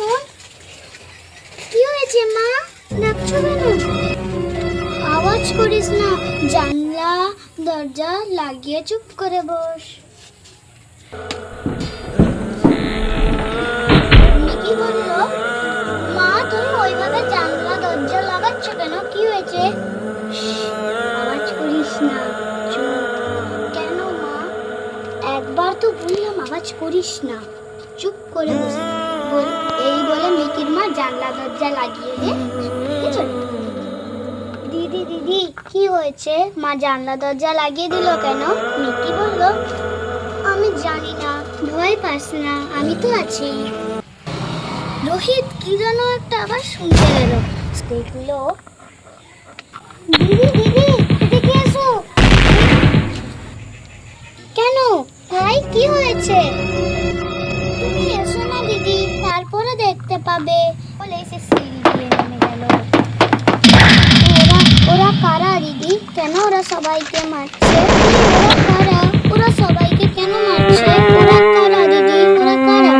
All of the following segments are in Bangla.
শোন। কি হয়েছে মা? ডাকছো কেন? আওয়াজ করিস না। জানলা, দরজা লাগিয়ে চুপ করে বস। কি মা ওইভাবে জানলা, দরজা লাগাচ্ছ কেন? কি হয়েছে? আওয়াজ করিস না। কেন মা? একবার তো আওয়াজ করিস না। চুপ করে বসে। এই বলে মিকির মা জানলা দরজা লাগিয়ে দিদি দিদি, কি হয়েছে? মা জানলা দরজা লাগিয়ে দিল কেন? মিকি বলল, আমি জানি না, ভয় পাস না, আমি তো আছি। রোহিত, কি যেন একটা আবার শুনতে গেল দেখল দিদি দিদি পাবে। বলে এসে সিঁড়ি দিয়ে নেমে গেল। ওরা ওরা কারা দিদি? কেন ওরা সবাইকে মারছে? ওরা কারা? ওরা সবাইকে কেন মারছে? ওরা কারা দিদি? ওরা কারা?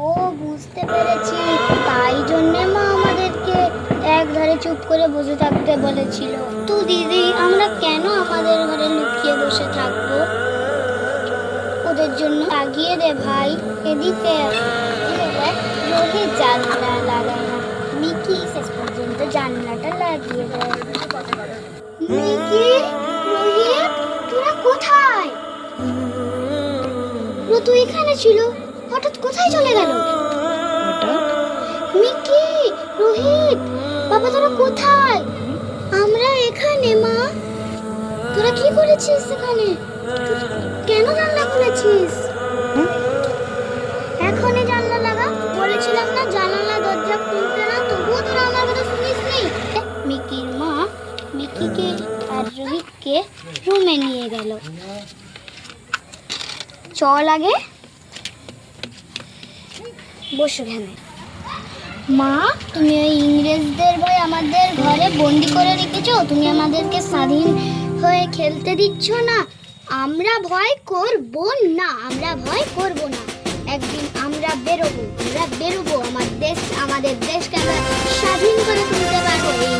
ও, বুঝতে পেরেছি। তাই জন্য মা আমাদেরকে এক ধারে চুপ করে বসে থাকতে বলেছিল। তো দিদি, আমরা কেন আমাদের ঘরে লুকিয়ে বসে থাকব? ওদের জন্য লাগিয়ে দে ভাই। এদিকে রোহিত জানলা লাগায় না। মিকি শেষ পর্যন্ত জানলাটা লাগিয়ে দেয়। মিকি তোরা কোথায়? ও এখানে ছিল। হঠাৎ কোথায় চলে গেল? মিকি, রোহিত, বাবা তোরা কোথায়? আমরা এখানে, মা। তোরা কি করেছিস এখানে? কেন রোহিতকে রুমে নিয়ে গেল। চল আগে। বসো এখানে। মা, তুমি ওই ইংরেজদের ভয় আমাদের ঘরে বন্দি করে রেখেছো? তুমি আমাদেরকে স্বাধীন হয়ে খেলতে দিচ্ছ না? আমরা ভয় করব না, আমরা ভয় করব না। একদিন আমরা বেরোবো আমরা বেরোবো। আমার দেশ, আমাদের দেশকে আমরা স্বাধীন করে তুলতে পারব। এই